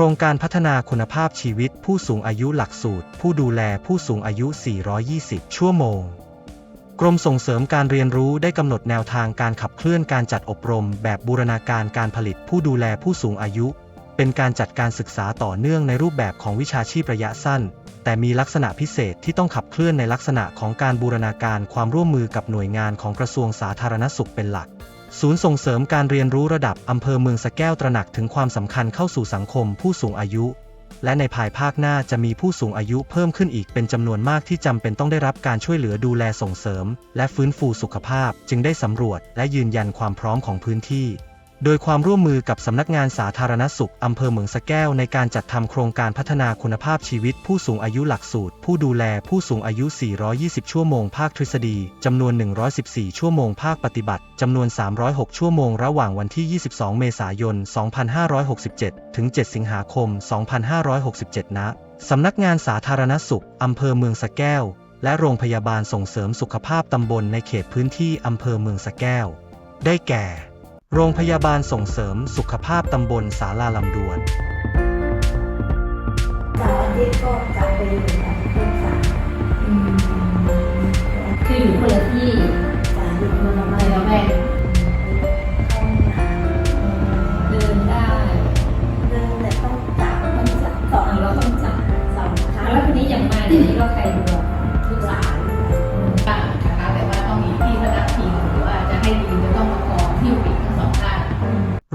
รงการพัฒนาคุณภาพชีวิตผู้สูงอายุหลักสูตร ผู้ดูแลผู้สูงอายุ 420 ชั่วโมง กรมส่งเสริมการเรียนรู้ได้กำหนดแนวทางการขับเคลื่อนการจัดอบรม แบบบูรณาการการผลิตผู้ดูแลผู้สูงอายุ เป็นการจัดการศึกษาต่อเนื่องในรูปแบบของวิชาชีพระยะสั้น แต่มีลักษณะพิเศษที่ต้องขับเคลื่อนในลักษณะของการบูรณาการความร่วมมือกับหน่วยงานของกระทรวงสาธารณสุขเป็นหลัก ศูนย์ส่งเสริมการเรียนรู้ระดับอำเภอเมืองสะแก้วตระหนักถึงความสำคัญเข้าสู่สังคมผู้สูงอายุ และในภายภาคหน้าจะมีผู้สูงอายุเพิ่มขึ้นอีกเป็นจำนวนมากที่จำเป็นต้องได้รับการช่วยเหลือดูแลส่งเสริม และฟื้นฟูสุขภาพ จึงได้สำรวจและยืนยันความพร้อมของพื้นที่ โดยความร่วมมือกับสำนักงานสาธารณสุขอำเภอเมืองสะแก้วในการจัดทำโครงการพัฒนาคุณภาพชีวิตผู้สูงอายุหลักสูตร ผู้ดูแลผู้สูงอายุ 420 ชั่วโมงภาคทฤษฎีจำนวน 114 ชั่วโมงภาคปฏิบัติจำนวน 306 ชั่วโมงระหว่างวันที่ 22 เมษายน 2567 ถึง 7 สิงหาคม 2567 ณ สำนักงานสาธารณสุขอำเภอเมืองสะแก้ว และโรงพยาบาลส่งเสริมสุขภาพตำบลในเขตพื้นที่อำเภอเมืองสะแก้ว ได้แก่ โรงพยาบาลส่งเสริมสุขภาพตำบลสาลาลำดวนเสาร์อาทิตย์ก็จะไปอยู่กับเพื่อนสาวอืมคืออยู่คนละที่สาวอยู่คนละในบ้านละแวกเข้าห้องน้เดินได้ำเดินแต่ต้องจับต้องจับสองอะเราต้องจับสองครั้งแล้วทีนี้อย่างมาเดี๋ยวนี้เราใครดู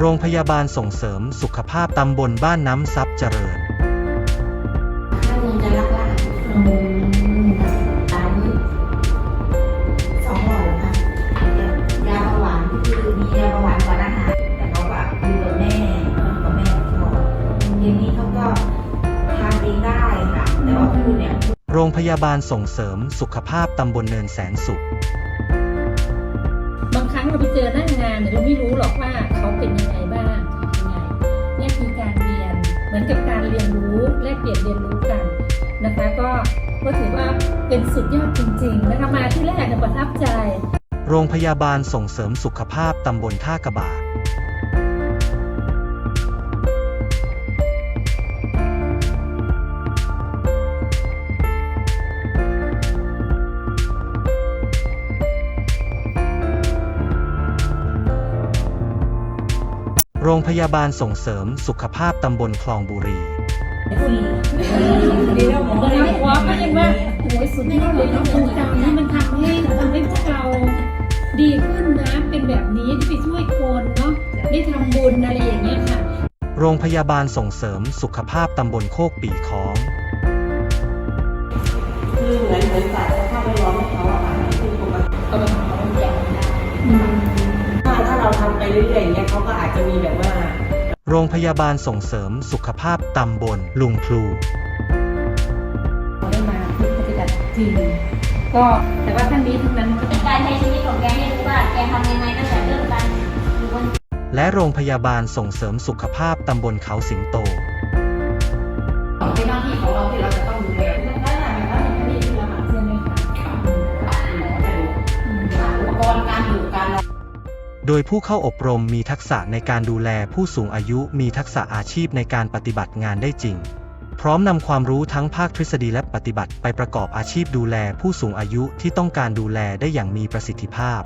โรงพยาบาลส่งเสริมสุขภาพตำบลบ้านน้ำซับเจริญ ถ้ามึงจะรักล่าอืมตามนี้สองหลอดค่ะยาเบาหวานคือมียาเบาหวานก่อนอาหารแต่เขาแบบอยู่กับแม่กับแม่ตลอดทีนี้เขาก็ทานเองได้ค่ะ แต่ว่าคือเนี่ย โรงพยาบาลส่งเสริมสุขภาพตำบลเนินแสนสุข บางครั้งเราไปเจอหน้างานเนี่ยเราไม่รู้หรอกว่าเขาเป็นยังไงบ้างยังไงเนี่ยคือการเรียนเหมือนกับการเรียนรู้แลกเปลี่ยนเรียนรู้กันนะคะก็ก็ถือว่าเป็นสุดยอดจริงๆนะคะมาที่แรกเนี่ยประทับใจ โรงพยาบาลส่งเสริมสุขภาพตำบลท่ากระบา โรงพยาบาลส่งเสริมสุขภาพตำบลคลองบุรี ดีแล้วหมอเลยหัวก็ยังว่าโอ้ยสุดยอดเลยเนาะโครงการนี้มันทำให้ทำให้พวกเราดีขึ้นนะเป็นแบบนี้ที่ไปช่วยคนเนาะได้ทำบุญอะไรอย่างเงี้ยค่ะ โรงพยาบาลส่งเสริมสุขภาพตำบลโคกปีค้อง คือเหมือนเหมือนฝ่ายสภาพแวดล้อมให้เขาอะค่ะคือปกติก็เป็นของแจกไม่ได้ถ้าถ้า เราทำไปเรื่อยๆอย่างเงี้ยเขาก็อาจจะมีแบบว่า โรงพยาบาลส่งเสริมสุขภาพตำบลลุงพลูเราได้มาฝึกปฏิบัติจริงก็แต่ว่าทั้งนี้ทั้งนั้นมันก็ต้องการใช้ชีวิตของแกให้รู้ว่าแกทำยังไงตั้งแต่เริ่มการอยู่บนและโรงพยาบาลส่งเสริมสุขภาพตำบลเขาสิงโต โดยผู้เข้าอบรมมีทักษะในการดูแลผู้สูงอายุมีทักษะอาชีพในการปฏิบัติงานได้จริง พร้อมนำความรู้ทั้งภาคทฤษฎีและปฏิบัติไปประกอบอาชีพดูแลผู้สูงอายุที่ต้องการดูแลได้อย่างมีประสิทธิภาพ